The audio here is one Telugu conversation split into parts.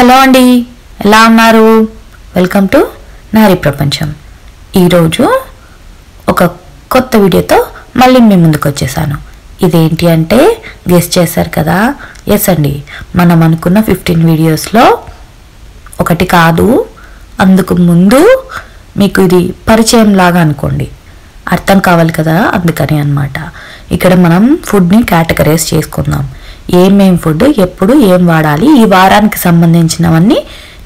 హలో అండి ఎలా ఉన్నారు? వెల్కమ్ టు నారీ ప్రపంచం. ఈరోజు ఒక కొత్త వీడియోతో మళ్ళీ మీ ముందుకు వచ్చేసాను. ఇదేంటి అంటే గెస్ట్ చేశారు కదా? ఎస్ అండి మనం అనుకున్న ఫిఫ్టీన్ వీడియోస్లో ఒకటి కాదు. అందుకు ముందు మీకు ఇది పరిచయం లాగా అనుకోండి. అర్థం కావాలి కదా? అందుకని అనమాట ఇక్కడ మనం ఫుడ్ని కేటగరైజ్ చేసుకుందాం. ఏమేం ఫుడ్ ఎప్పుడు ఏం వాడాలి ఈ వారానికి సంబంధించినవన్నీ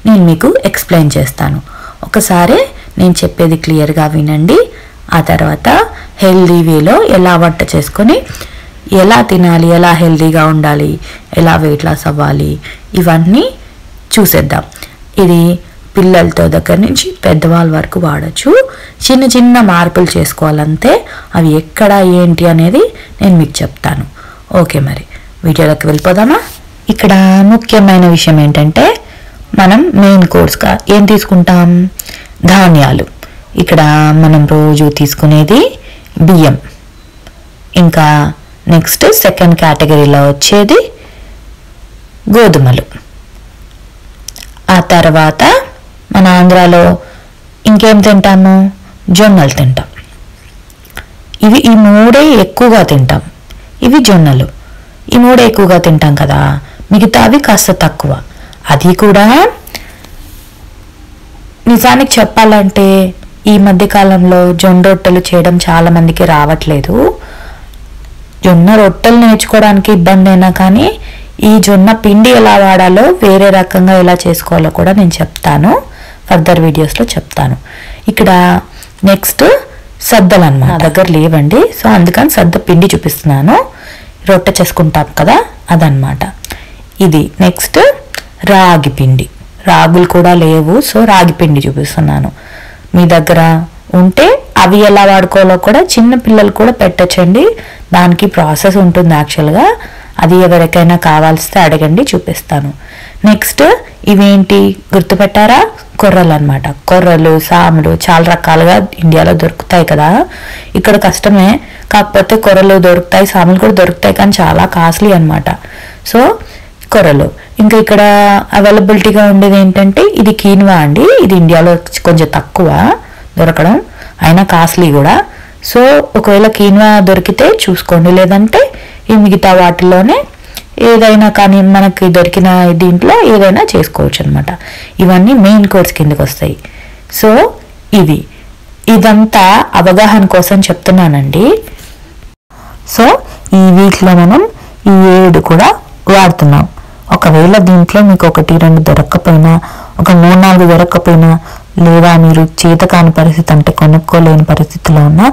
నేను మీకు ఎక్స్ప్లెయిన్ చేస్తాను. ఒకసారి నేను చెప్పేది క్లియర్గా వినండి. ఆ తర్వాత హెల్దీ వేలో ఎలా వంట చేసుకొని ఎలా తినాలి ఎలా హెల్దీగా ఉండాలి ఎలా వెయిట్ లాస్ అవ్వాలి ఇవన్నీ చూసేద్దాం. ఇది పిల్లలతో దగ్గర నుంచి పెద్దవాళ్ళ వరకు వాడచ్చు. చిన్న చిన్న మార్పులు చేసుకోవాలంతే అవి ఎక్కడ ఏంటి అనేది నేను మీకు చెప్తాను. ఓకే మరి. వీడియోలోకి వెళ్ళిపోదామా? ఇక్కడ ముఖ్యమైన విషయం ఏంటంటే మనం మెయిన్ కోర్స్గా ఏం తీసుకుంటాం? ధాన్యాలు. ఇక్కడ మనం రోజు తీసుకునేది బియ్యం. ఇంకా నెక్స్ట్ సెకండ్ కేటగిరీలో వచ్చేది గోధుమలు. ఆ తర్వాత మన ఆంధ్రాలో ఇంకేం తింటాము? జొన్నలు తింటాం. ఇవి ఈ మూడే ఎక్కువగా తింటాం. ఇవి జొన్నలు. ఈ మూడే ఎక్కువగా తింటాం కదా. మిగతావి కాస్త తక్కువ. అది కూడా నిజానికి చెప్పాలంటే ఈ మధ్య కాలంలో జొన్న రొట్టెలు చేయడం చాలా మందికి రావట్లేదు. జొన్న రొట్టెలు నేర్చుకోవడానికి ఇబ్బంది అయినా కానీ ఈ జొన్న పిండి ఎలా వాడాలో వేరే రకంగా ఎలా చేసుకోవాలో కూడా నేను చెప్తాను. ఫర్దర్ వీడియోస్లో చెప్తాను. ఇక్కడ నెక్స్ట్ సద్దలు అన్నమాట దగ్గర లేవండి. సో అందుకని సద్ద పిండి చూపిస్తున్నాను. రొట్టె చేసుకుంటాం కదా అదనమాట ఇది నెక్స్ట్ రాగి పిండి. రాగులు కూడా లేవు సో రాగి పిండి చూపిస్తున్నాను. మీ దగ్గర ఉంటే అవి ఎలా వాడుకోవాలో కూడా చిన్న పిల్లలు కూడా పెట్టచ్చండి. దానికి ప్రాసెస్ ఉంటుంది యాక్చువల్గా. అది ఎవరికైనా కావాల్సితే అడగండి చూపిస్తాను. నెక్స్ట్ ఇవేంటి గుర్తుపెట్టారా? కొర్రలు అనమాట కొర్రలు సాములు చాలా రకాలుగా ఇండియాలో దొరుకుతాయి కదా. ఇక్కడ కష్టమే కాకపోతే కొరలు దొరుకుతాయి సాములు కూడా దొరుకుతాయి కానీ చాలా కాస్ట్లీ అనమాట సో కొరలు. ఇంకా ఇక్కడ అవైలబిలిటీగా ఉండేది ఏంటంటే ఇది కీన్వా అండి. ఇది ఇండియాలో కొంచెం తక్కువ దొరకడం అయినా కాస్ట్లీ కూడా. సో ఒకవేళ కీన్వా దొరికితే చూసుకోండి. లేదంటే ఈ మిగతా వాటిలోనే ఏదైనా కానీ మనకి దొరికిన దీంట్లో ఏదైనా చేసుకోవచ్చు అనమాట ఇవన్నీ మెయిన్ కోర్స్ కిందకి వస్తాయి సో ఇవి. ఇదంతా అవగాహన కోసం చెప్తున్నానండి. సో ఈ వీక్లో మనం ఈ ఏడు కూడా వాడుతున్నాం. ఒకవేళ దీంట్లో మీకు ఒకటి రెండు దొరక్కపోయినా ఒక మూడు నాలుగు దొరక్కపోయినా లేదా మీరు చేత కాని పరిస్థితి అంటే కొనుక్కోలేని పరిస్థితిలో ఉన్నా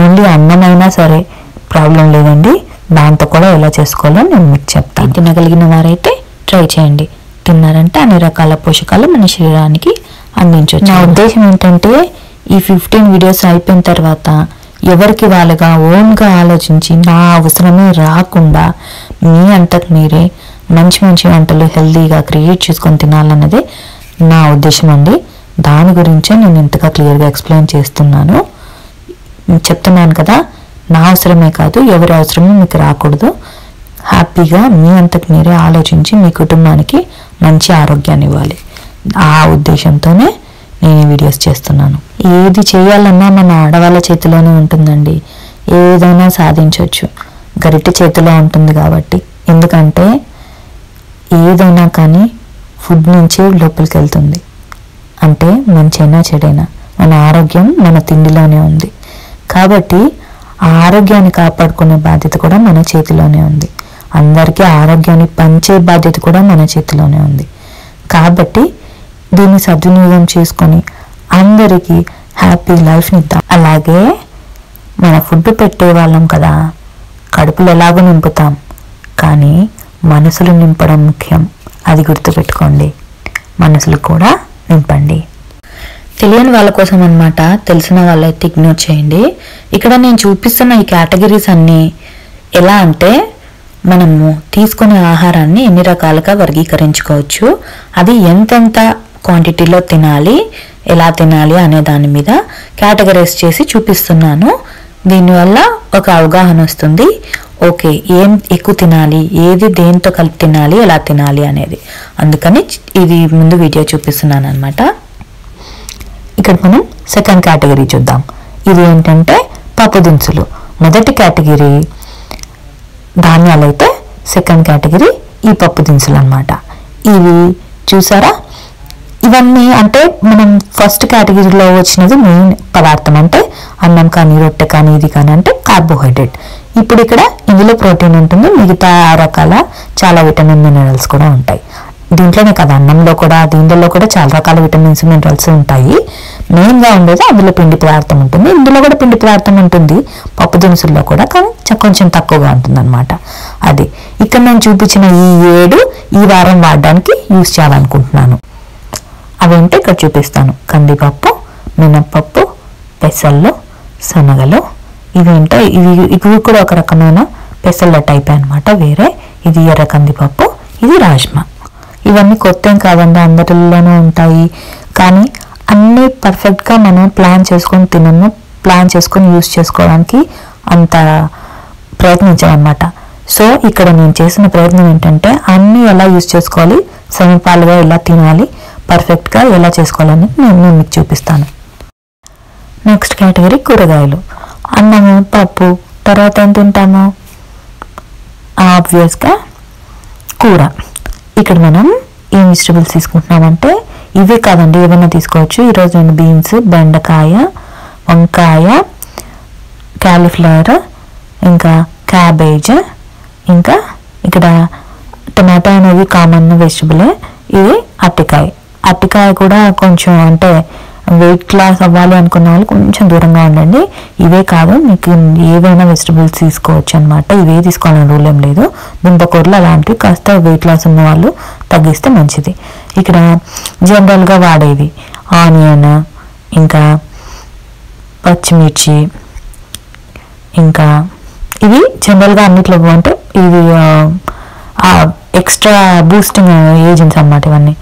ఓన్లీ అన్నమైనా సరే ప్రాబ్లం లేదండి. దాంతో కూడా ఎలా చేసుకోవాలో నేను మీకు చెప్తాను. తినగలిగిన వారైతే ట్రై చేయండి. తిన్నారంటే అన్ని రకాల పోషకాలు మన శరీరానికి అందించవచ్చు. నా ఉద్దేశం ఏంటంటే ఈ ఫిఫ్టీన్ వీడియోస్ అయిపోయిన తర్వాత ఎవరికి వాళ్ళుగా ఓన్గా ఆలోచించి నా అవసరమే రాకుండా మీ అంతకు మీరే మంచి మంచి వంటలు హెల్తీగా క్రియేట్ చేసుకొని తినాలన్నదే నా ఉద్దేశం అండి. దాని గురించే నేను ఇంతగా క్లియర్గా ఎక్స్ప్లెయిన్ చేస్తున్నాను. చెప్తున్నాను కదా నా అవసరమే కాదు ఎవరి అవసరమే మీకు రాకూడదు. హ్యాపీగా మీ అంతకు మీరే ఆలోచించి మీ కుటుంబానికి మంచి ఆరోగ్యాన్ని ఇవ్వాలి. ఆ ఉద్దేశంతోనే నేను ఈ వీడియోస్ చేస్తున్నాను. ఏది చేయాలన్నా మన ఆడవాళ్ళ చేతిలోనే ఉంటుందండి. ఏదైనా సాధించవచ్చు గరిటె చేతిలో ఉంటుంది కాబట్టి. ఎందుకంటే ఏదైనా కానీ ఫుడ్ నుంచి లోపలికి వెళ్తుంది అంటే మంచైనా చెడైనా. మన ఆరోగ్యం మన తిండిలోనే ఉంది. కాబట్టి ఆ ఆరోగ్యాన్ని కాపాడుకునే బాధ్యత కూడా మన చేతిలోనే ఉంది. అందరికీ ఆరోగ్యాన్ని పంచే బాధ్యత కూడా మన చేతిలోనే ఉంది. కాబట్టి దీన్ని సద్వినియోగం చేసుకొని అందరికీ హ్యాపీ లైఫ్ని ఇద్దాం అలాగే మన ఫుడ్ పెట్టే వాళ్ళం కదా కడుపులు ఎలాగో నింపుతాం. కానీ మనసులు నింపడం ముఖ్యం. అది గుర్తుపెట్టుకోండి. మనసులు కూడా నింపండి. తెలియని వాళ్ళ కోసం అనమాట తెలిసిన వాళ్ళైతే ఇగ్నోర్ చేయండి. ఇక్కడ నేను చూపిస్తున్న ఈ కేటగిరీస్ అన్నీ ఎలా అంటే మనము తీసుకునే ఆహారాన్ని ఎన్ని రకాలుగా వర్గీకరించుకోవచ్చు అది ఎంతెంత క్వాంటిటీలో తినాలి ఎలా తినాలి అనే దాని మీద కేటగరైజ్ చేసి చూపిస్తున్నాను. దీనివల్ల ఒక అవగాహన వస్తుంది. ఓకే ఏం ఎక్కువ తినాలి ఏది దేంతో కలిపి తినాలి ఎలా తినాలి అనేది. అందుకని ఇది ముందు వీడియో చూపిస్తున్నాను అనమాట ఇక్కడ మనం సెకండ్ కేటగిరీ చూద్దాం. ఇది ఏంటంటే పప్పు దినుసులు. మొదటి కేటగిరీ ధాన్యాలు అయితే సెకండ్ కేటగిరీ ఈ పప్పు దినుసులు అన్నమాట. ఇవి చూసారా? ఇవన్నీ అంటే మనం ఫస్ట్ కేటగిరీలో వచ్చినది మెయిన్ పదార్థం అంటే అన్నం కానీ రొట్టె కానీ ఇది కానీ అంటే కార్బోహైడ్రేట్ ఇప్పుడు ఇక్కడ ఇందులో ప్రోటీన్ ఉంటుంది మిగతా రకాల చాలా విటమిన్ మినరల్స్ కూడా ఉంటాయి. దీంట్లోనే కదా అన్నంలో కూడా దీంట్లో కూడా చాలా రకాల విటమిన్స్ మినరల్స్ ఉంటాయి. మెయిన్గా ఉండేది అందులో పిండి పదార్థం ఉంటుంది. ఇందులో కూడా పిండి పదార్థం ఉంటుంది. పప్పు దినుసుల్లో కూడా కానీ కొంచెం తక్కువగా ఉంటుంది అనమాట అది ఇక్కడ నేను చూపించిన ఈ ఏడు ఈ వారం వాడడానికి యూస్ చేయాలనుకుంటున్నాను. అవేంటో ఇక్కడ చూపిస్తాను. కందిపప్పు మినప్పప్పు పెసళ్ళు శనగలు. ఇవేంటో ఇవి ఇవి కూడా ఒక రకమైన పెసళ్ళ టైప్ అనమాట వేరే. ఇది ఎర్ర కందిపప్పు ఇది రాజ్మా. ఇవన్నీ కొత్త ఏం కాదండి అందరిలోనూ ఉంటాయి. కానీ అన్నీ పర్ఫెక్ట్గా మనం ప్లాన్ చేసుకొని తినము ప్లాన్ చేసుకొని యూస్ చేసుకోవడానికి అంత ప్రయత్నించామన్నమాట సో ఇక్కడ నేను చేసిన ప్రయత్నం ఏంటంటే అన్నీ ఎలా యూస్ చేసుకోవాలి సమపాలుగా ఎలా తినాలి పర్ఫెక్ట్గా ఎలా చేసుకోవాలని నేను మీకు చూపిస్తాను. నెక్స్ట్ కేటగిరీ కూరగాయలు. అన్నము పప్పు తర్వాత ఏం తింటాము ఆబ్వియస్గా కూర. ఇక్కడ మనం ఏం వెజిటబుల్స్ తీసుకుంటున్నామంటే ఇవే కాదండి ఏమైనా తీసుకోవచ్చు. ఈరోజు నేను బీన్స్ బెండకాయ వంకాయ క్యాలీఫ్లవర్ ఇంకా క్యాబేజ్ ఇంకా ఇక్కడ టమాటా అనేది కామన్ వెజిటబులే ఇది అరటికాయ. అరటికాయ కూడా కొంచెం అంటే వెయిట్ లాస్ అవ్వాలి అనుకున్న వాళ్ళు కొంచెం దూరంగా ఉండండి. ఇవే కాదు మీకు ఏవైనా వెజిటబుల్స్ తీసుకోవచ్చు అనమాట ఇవే తీసుకోవాలని రూల్ ఏం లేదు. దుంపకూరలు అలాంటివి కాస్త వెయిట్ లాస్ ఉన్న వాళ్ళు తగ్గిస్తే మంచిది. ఇక్కడ జనరల్గా వాడేవి ఆనియన్ ఇంకా పచ్చిమిర్చి ఇంకా ఇవి జనరల్గా అన్నిట్లో అంటే ఇవి ఎక్స్ట్రా బూస్టింగ్ ఏజెంట్స్ అనమాట ఇవన్నీ.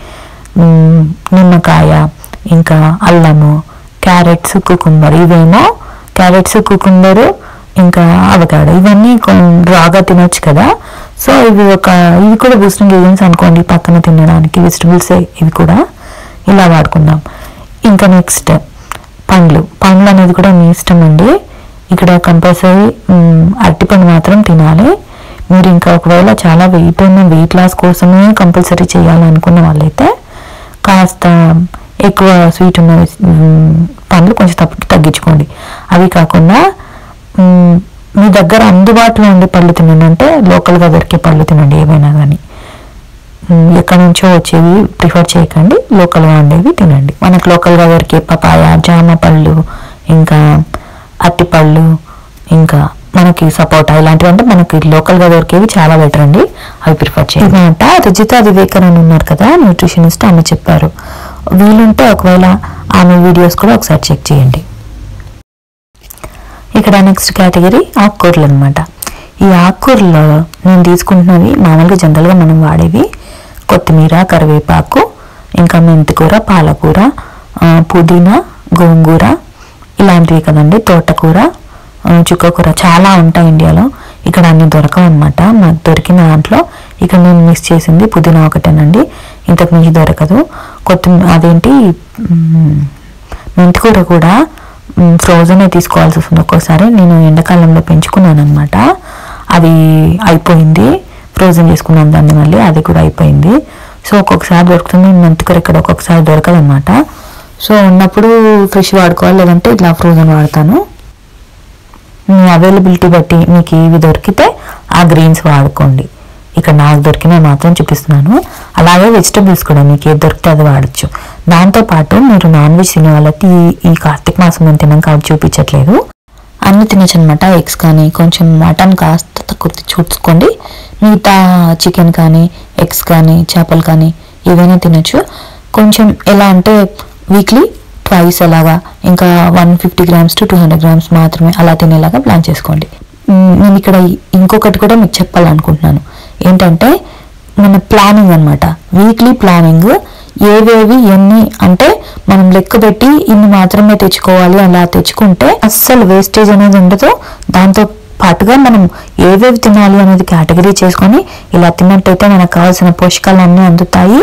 నిమ్మకాయ ఇంకా అల్లము క్యారెట్స్ కుకుంబర్ ఇవేమో క్యారెట్స్ కుకుంబరు ఇంకా అవకాడో. ఇవన్నీ రాగా తినొచ్చు కదా. సో ఇవి ఒక ఇవి కూడా బూస్టింగ్ ఏజెంట్స్ అనుకోండి పక్కన తినడానికి వెజిటబుల్స్ ఇవి కూడా. ఇలా వాడుకుందాం. ఇంకా నెక్స్ట్ పండ్లు. పండ్లు అనేది కూడా మీ ఇష్టం అండి. ఇక్కడ కంపల్సరీ అరటిపండు మాత్రం తినాలి. మీరు ఇంకా ఒకవేళ చాలా వెయిట్ ఉన్న వెయిట్ లాస్ కోసమే కంపల్సరీ చేయాలనుకున్న వాళ్ళైతే కాస్త ఎక్కువ స్వీట్ ఉన్న పండ్లు కొంచెం తప్పు తగ్గించుకోండి. అవి కాకుండా మీ దగ్గర అందుబాటులో ఉండే పళ్ళు తినండి. అంటే లోకల్గా దొరికే పళ్ళు తినండి ఏవైనా కానీ ఎక్కడి నుంచో వచ్చేవి ప్రిఫర్ చేయకండి. లోకల్గా ఉండేవి తినండి. మనకు లోకల్గా దొరికే పపాయ జామ పళ్ళు ఇంకా అట్టిపళ్ళు ఇంకా మనకి సపోటా ఇలాంటివి అంటే మనకి లోకల్గా దొరికేవి చాలా బెటర్ అండి. అవి ప్రిఫర్ చేయండి. అనమాట రుజిత అని ఉన్నారు కదా న్యూట్రిషనిస్ట్ ఆమె చెప్పారు. వీలుంటే ఒకవేళ ఆమె వీడియోస్ కూడా ఒకసారి చెక్ చేయండి. ఇక్కడ నెక్స్ట్ కేటగిరీ ఆకుకూరలు అనమాట ఈ ఆకుకూరలో నేను తీసుకుంటున్నవి మామూలుగా జనరల్గా మనం వాడేవి కొత్తిమీర కరివేపాకు ఇంకా మెంతికూర పాలకూర పుదీనా గోంగూర ఇలాంటివి కదండి తోటకూర చుక్కకూర చాలా ఉంటాయి ఇండియాలో. ఇక్కడ అన్ని దొరకవు అనమాట నాకు దొరికిన దాంట్లో ఇక్కడ నేను మిస్ చేసింది పుదీనా ఒకటేనండి. ఇంతకు మించి దొరకదు. కొత్తిమీర అదేంటి మెంతికూర కూడా ఫ్రోజనే తీసుకోవాల్సి వస్తుంది ఒక్కోసారి. నేను ఎండాకాలంలో పెంచుకున్నాను అనమాట అది అయిపోయింది. ఫ్రోజన్ చేసుకున్నాను దాన్ని మళ్ళీ. అది కూడా అయిపోయింది. సో ఒక్కొక్కసారి దొరుకుతుంది. మెంతికూర ఇక్కడ ఒక్కొక్కసారి దొరకదు సో ఉన్నప్పుడు ఫ్రెష్ వాడుకోవాలి లేదంటే ఇట్లా ఫ్రోజన్ వాడతాను. మీ అవైలబిలిటీ బట్టి మీకు ఏవి దొరికితే ఆ గ్రీన్స్ వాడుకోండి. ఇక్కడ నాకు దొరికినవి మాత్రం చూపిస్తున్నాను. అలాగే వెజిటబుల్స్ కూడా మీకు ఏది దొరికితే అది వాడచ్చు. దాంతోపాటు మీరు నాన్ వెజ్ తినే వాళ్ళకి ఈ కార్తీక మాసం నేను తిన్నాక అవి చూపించట్లేదు. అన్ని తినచ్చు అనమాట ఎగ్స్ కానీ కొంచెం మటన్ కాస్త తక్కువ చూసుకోండి. మిగతా చికెన్ కానీ ఎగ్స్ కానీ చేపలు కానీ ఏవైనా తినచ్చు. కొంచెం ఎలా అంటే వీక్లీ ట్వైస్ అలాగా ఇంకా one fifty grams to two hundred grams మాత్రమే అలా తినేలాగా ప్లాన్ చేసుకోండి. నేను ఇక్కడ ఇంకొకటి కూడా మీకు చెప్పాలనుకుంటున్నాను. ఏంటంటే మన ప్లానింగ్ అనమాట వీక్లీ ప్లానింగ్ ఏవేవి ఎన్ని అంటే మనం లెక్క పెట్టి ఇన్ని మాత్రమే తెచ్చుకోవాలి అలా తెచ్చుకుంటే అస్సలు వేస్టేజ్ అనేది ఉండదు. దాంతో పాటుగా మనం ఏవేవి తినాలి అనేది కేటగిరీ చేసుకొని ఇలా తిన్నట్టయితే మనకు కావాల్సిన పోషకాలు అన్నీ అందుతాయి.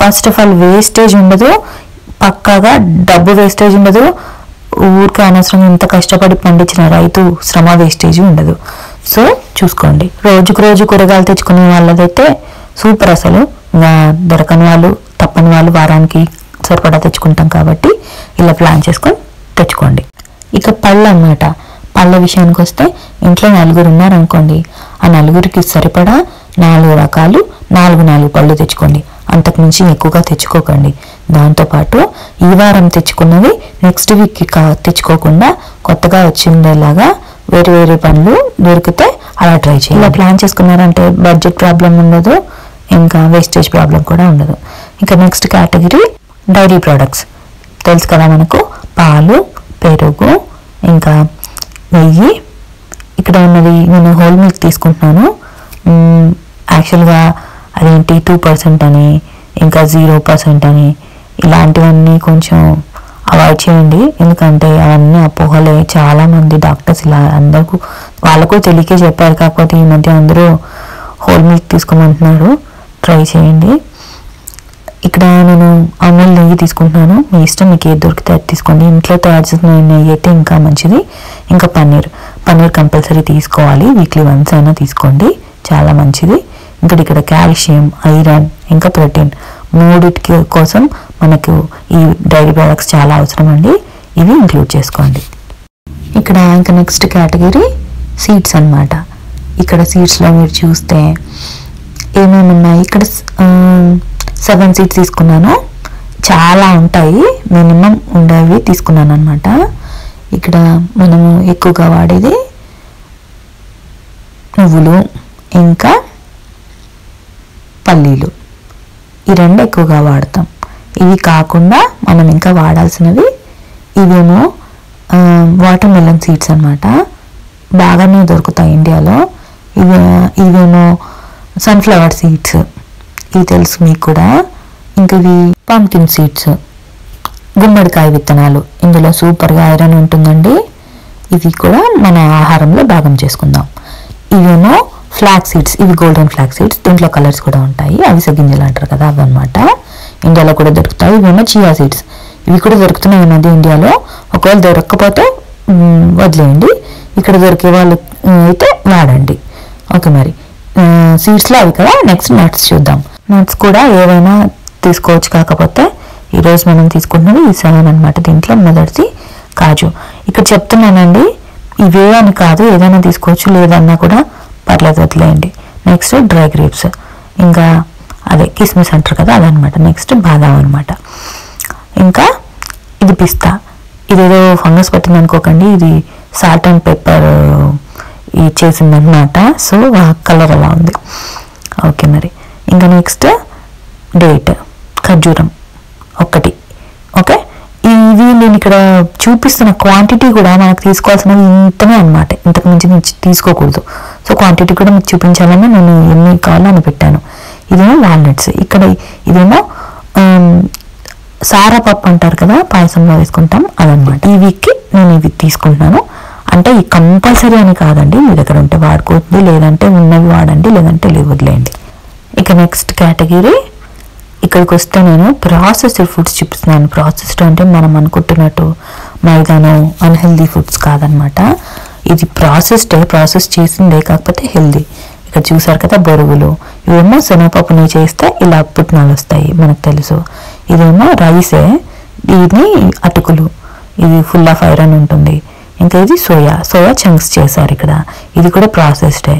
ఫస్ట్ ఆఫ్ ఆల్ వేస్టేజ్ ఉండదు. పక్కాగా డబ్బు వేస్టేజ్ ఉండదు. ఊరికి అనవసరంగా ఇంత కష్టపడి పండించిన రైతు శ్రమ వేస్టేజ్ ఉండదు. సో చూసుకోండి. రోజుకు రోజు కూరగాయలు తెచ్చుకునే వాళ్ళదైతే సూపర్ అసలు. దొరకని వాళ్ళు తప్పని వాళ్ళు వారానికి సరిపడా తెచ్చుకుంటాం కాబట్టి ఇలా ప్లాన్ చేసుకొని తెచ్చుకోండి. ఇక పళ్ళు అన్నమాట. పళ్ళ విషయానికి వస్తే ఇంట్లో నలుగురు ఉన్నారనుకోండి. ఆ నలుగురికి సరిపడా నాలుగు రకాలు నాలుగు నాలుగు పళ్ళు తెచ్చుకోండి. అంతకు మించి ఎక్కువగా తెచ్చుకోకండి. దాంతోపాటు ఈ వారం తెచ్చుకున్నవి నెక్స్ట్ వీక్కి కా తెచ్చుకోకుండా కొత్తగా వచ్చిండేలాగా వేరే వేరే పనులు దొరికితే అలా ట్రై చేయాలి ఇలా ప్లాన్ చేసుకున్నారంటే బడ్జెట్ ప్రాబ్లం ఉండదు ఇంకా వేస్టేజ్ ప్రాబ్లం కూడా ఉండదు. ఇంకా నెక్స్ట్ కేటగిరీ డైరీ ప్రోడక్ట్స్ తెలుసు కదా మనకు పాలు పెరుగు ఇంకా నెయ్యి. ఇక్కడ ఉన్నది నేను హోల్ మిల్క్ తీసుకుంటున్నాను. యాక్చువల్గా అదేంటి టూ పర్సెంట్ అని ఇంకా జీరో పర్సెంట్ అని ఇలాంటివన్నీ కొంచెం అవాయిడ్ చేయండి. ఎందుకంటే అవన్నీ అపోహలే. చాలామంది డాక్టర్స్ ఇలా అందరికీ వాళ్ళకు తెలియకే చెప్పారు. కాకపోతే ఈ మధ్య అందరూ హోల్ మిల్క్ తీసుకోమంటున్నారు. ట్రై చేయండి. ఇక్కడ నేను అమూల్ నెయ్యి తీసుకుంటున్నాను. మీ ఇష్టం మీకు ఏది దొరికితే అది తీసుకోండి. ఇంట్లో తయారు చేసిన నెయ్యి అయితే ఇంకా మంచిది. ఇంకా పన్నీర్. పన్నీర్ కంపల్సరీ తీసుకోవాలి. వీక్లీ వన్స్ అయినా తీసుకోండి. చాలా మంచిది. ఇంకా ఇక్కడ కాల్షియం ఐరన్ ఇంకా ప్రోటీన్ మూడిటికి కోసం మనకు ఈ డైరీ ప్రోడక్ట్స్ చాలా అవసరం అండి ఇవి ఇంక్లూడ్ చేసుకోండి. ఇక్కడ ఇంకా నెక్స్ట్ కేటగిరీ సీడ్స్ అన్నమాట. ఇక్కడ సీడ్స్లో మీరు చూస్తే ఏమేమి ఉన్నాయి? ఇక్కడ సెవెన్ సీడ్స్ తీసుకున్నాను. చాలా ఉంటాయి. మినిమం ఉండేవి తీసుకున్నాను అనమాట ఇక్కడ మనము ఎక్కువగా వాడేది నువ్వులు ఇంకా పల్లీలు. ఈ రెండు ఎక్కువగా వాడతాం. ఇవి కాకుండా మనం ఇంకా వాడాల్సినవి ఇవేమో వాటర్ మెలన్ సీడ్స్ అనమాట బాగానే దొరుకుతాయి ఇండియాలో. ఇవి ఇవేమో సన్ఫ్లవర్ సీడ్స్ ఇవి తెలుసు మీకు కూడా. ఇంకా ఇవి పంకిన్ సీడ్స్ గుమ్మడికాయ విత్తనాలు. ఇందులో సూపర్గా ఐరన్ ఉంటుందండి. ఇవి కూడా మన ఆహారంలో భాగం చేసుకుందాం. ఇవేమో ఫ్లాక్ సీడ్స్ ఇవి గోల్డెన్ ఫ్లాక్ సీడ్స్ దీంట్లో కలర్స్ కూడా ఉంటాయి. అవిసె గింజలు అంటారు కదా అవి ఇండియాలో కూడా దొరుకుతాయి. ఇవేమో చియా సీడ్స్ ఇవి కూడా దొరుకుతున్నాయి ఈ మధ్య ఇండియాలో? ఒకవేళ దొరకకపోతే వదిలేయండి. ఇక్కడ దొరికే వాళ్ళు అయితే వాడండి. ఓకే మరి. సీడ్స్లో అవి కదా. నెక్స్ట్ నట్స్ చూద్దాం. నట్స్ కూడా ఏవైనా తీసుకోవచ్చు. కాకపోతే ఈరోజు మనం తీసుకుంటున్నది ఈ సెవెన్ అనమాట దీంట్లో మొదటిది కాజు. ఇక్కడ చెప్తున్నానండి ఇవే అని కాదు. ఏదైనా తీసుకోవచ్చు. లేదన్నా కూడా పర్లేదు వదిలేయండి నెక్స్ట్ డ్రై గ్రేప్స్. ఇంకా అదే కిస్మిస్ అంటారు కదా అదనమాట. నెక్స్ట్ బాదాం అనమాట ఇంకా ఇది పిస్తా. ఇదేదో ఫంగస్ పట్టింది అనుకోకండి. ఇది సాల్ట్ అండ్ పెప్పర్ ఇది చేసిందనమాట సో ఆ కలర్ అలా ఉంది. ఓకే మరి. ఇంకా నెక్స్ట్ డేట్. ఖర్జూరం. ఒకటి ఓకే? ఇది నేను ఇక్కడ చూపిస్తున్న క్వాంటిటీ కూడా మనకు తీసుకోవాల్సినవి ఇంతనే అనమాట ఇంతకు మించి మించి తీసుకోకూడదు. సో క్వాంటిటీ కూడా మీకు చూపించాలని నేను ఎన్ని కావాలో అని పెట్టాను. ఇదేమో వాల్నట్స్ ఇక్కడ ఇదేమో um, సారా పప్పు అంటారు కదా పాయసంలో వేసుకుంటాం అదనమాట ఈ వీక్కి నేను ఇవి తీసుకుంటున్నాను. అంటే ఈ కంపల్సరీ అని కాదండి మీ దగ్గర ఉంటే వాడుకోండి లేదంటే ఉన్నవి వాడండి లేదంటే లేదు వదిలేయండి ఇక నెక్స్ట్ కేటగిరీ ఇక్కడికి వస్తే నేను ప్రాసెస్డ్ ఫుడ్స్ చూపిస్తున్నాను ప్రాసెస్డ్ అంటే మనం అనుకుంటున్నట్టు మైదాను అన్హెల్దీ ఫుడ్స్ కాదనమాట ఇది ప్రాసెస్డే ప్రాసెస్ చేసిందే కాకపోతే హెల్దీ ఇక్కడ చూసారు కదా బొరుగులు. ఇవేమో శనగపప్పుని చేస్తే ఇలా పుట్నాలు వస్తాయి మనకు తెలుసు. ఇదేమో రైసే ఇది అటుకులు. ఇది ఫుల్ ఆఫ్ ఐరన్ ఉంటుంది. ఇంకా ఇది సోయా సోయా చంక్స్ చేశారు ఇక్కడ. ఇది కూడా ప్రాసెస్డే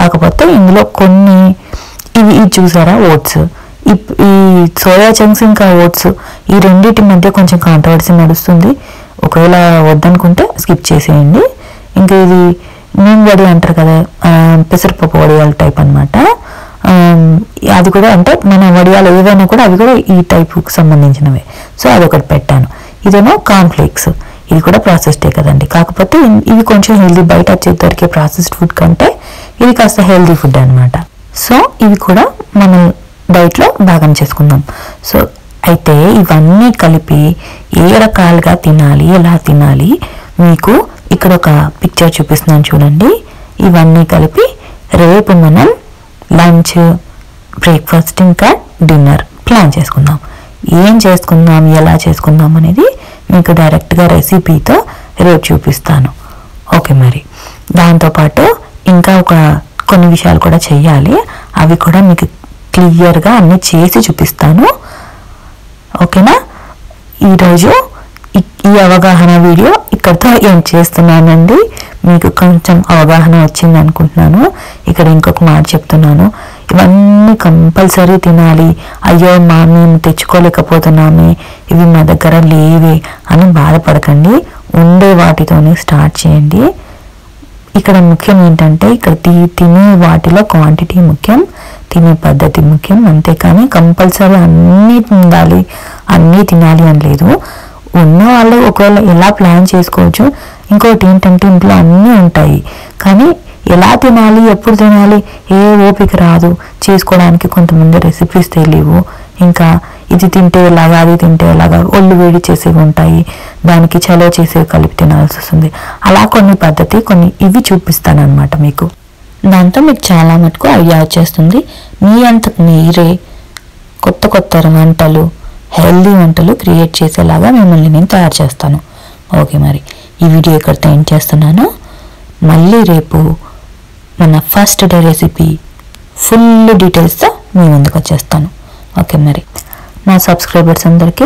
కాకపోతే ఇందులో కొన్ని ఇవి ఇది చూసారా? ఓట్స్. ఈ సోయా చంక్స్ ఇంకా ఓట్స్ ఈ రెండింటి మధ్య కొంచెం కాంట్రవర్సీ నడుస్తుంది. ఒకవేళ వద్దనుకుంటే స్కిప్ చేసేయండి. ఇంకా ఇది నూనె వడి అంటారు కదా పెసరపప్పు వడియాల టైప్ అనమాట అది కూడా అంటే మన వడియాలు ఏవైనా కూడా అవి కూడా ఈ టైప్కి సంబంధించినవే. సో అది ఒకటి పెట్టాను. ఇదేమో కాన్ఫ్లేక్స్ ఇది కూడా ప్రాసెస్డే కదండి. కాకపోతే ఇవి కొంచెం హెల్దీ బయట వచ్చే దొరికే ప్రాసెస్డ్ ఫుడ్ కంటే ఇది కాస్త హెల్దీ ఫుడ్ అనమాట సో ఇవి కూడా మనం డైట్లో భాగం చేసుకుందాం. సో అయితే ఇవన్నీ కలిపి ఏ రకాలుగా తినాలి ఎలా తినాలి మీకు ఇక్కడ ఒక పిక్చర్ చూపిస్తున్నాను చూడండి. ఇవన్నీ కలిపి రేపు మనం లంచ్ బ్రేక్ఫాస్ట్ ఇంకా డిన్నర్ ప్లాన్ చేసుకుందాం. ఏం చేసుకుందాం ఎలా చేసుకుందాం అనేది మీకు డైరెక్ట్గా రెసిపీతో రేపు చూపిస్తాను. ఓకే మరి. దాంతోపాటు ఇంకా ఒక కొన్ని విషయాలు కూడా చేయాలి అవి కూడా మీకు క్లియర్గా అన్ని చేసి చూపిస్తాను. ఓకేనా? ఈరోజు ఈ- ఈ అవగాహన వీడియో ఇక్కడితో ఏం చేస్తున్నానండి? మీకు కొంచెం అవగాహన వచ్చింది అనుకుంటున్నాను. ఇక్కడ ఇంకొక మాట చెప్తున్నాను. ఇవన్నీ కంపల్సరీ తినాలి. అయ్యో మా మేము తెచ్చుకోలేకపోతున్నామే. ఇవి మా దగ్గర లేవే అని బాధపడకండి. ఉండే వాటితోనే స్టార్ట్ చేయండి. ఇక్కడ ముఖ్యం ఏంటంటే ఇక్కడ తి- తినే వాటిలో క్వాంటిటీ ముఖ్యం తినే పద్ధతి ముఖ్యం అంతేకాని కంపల్సరీ అన్నీ తినాలి అన్నీ తినాలి అని లేదు. ఉన్న వాళ్ళు ఒకవేళ ఎలా ప్లాన్ చేసుకోవచ్చు ఇంకోటి ఏంటంటే ఇంట్లో అన్నీ ఉంటాయి. కానీ ఎలా తినాలి ఎప్పుడు తినాలి ఏ ఓపిక రాదు. చేసుకోవడానికి కొంతమంది రెసిపీస్ తెలియవు ఇంకా ఇది తింటే ఎలాగా అది తింటే ఎలాగా ఒళ్ళు వేడి చేసేవి ఉంటాయి. దానికి చలో చేసేవి కలిపి తినాల్సి వస్తుంది. అలా కొన్ని పద్ధతి కొన్ని ఇవి చూపిస్తాను అనమాట మీకు. దాంతో మీకు చాలా మటుకు ఐడియా వచ్చేస్తుంది. మీ అంతకు మీరే కొత్త కొత్త వంటలు హెల్దీ వంటలు క్రియేట్ చేసేలాగా మిమ్మల్ని నేను తయారు చేస్తాను. ఓకే మరి. ఈ వీడియో ఇక్కడితో ఏం చేస్తున్నాను. మళ్ళీ రేపు మన ఫస్ట్ డే రెసిపీ ఫుల్ డీటెయిల్స్తో మీ ముందుకు వచ్చేస్తాను. ఓకే మరి. నా సబ్స్క్రైబర్స్ అందరికీ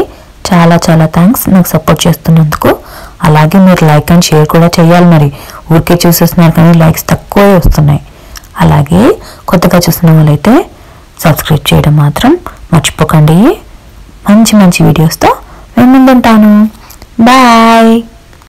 చాలా చాలా థ్యాంక్స్ నాకు సపోర్ట్ చేస్తున్నందుకు. అలాగే మీరు లైక్ అండ్ షేర్ కూడా చేయాలి మరి. ఊరికే చూసేస్తున్నారు కానీ లైక్స్ తక్కువే వస్తున్నాయి. అలాగే కొత్తగా చూసిన వాళ్ళైతే సబ్స్క్రైబ్ చేయడం మాత్రం మర్చిపోకండి. మంచి మంచి వీడియోస్తో మేము ముందుంటాను. బాయ్